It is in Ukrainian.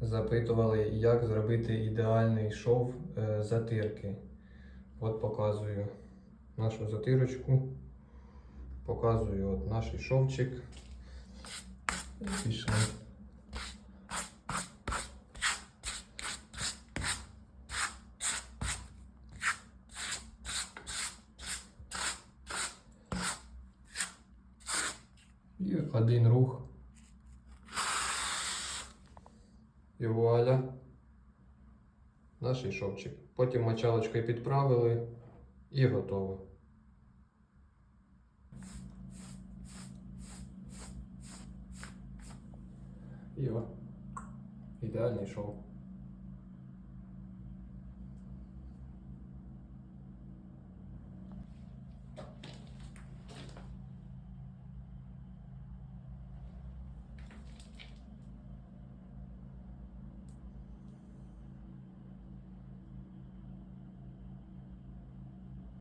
запитували, як зробити ідеальний шов е, затирки. От показую нашу затирочку. Показую от наш шовчик. Пішли. Один рух. І вуаля. Наш шовчик. Потім мочалочкою підправили і готово. І о, ідеальний шов.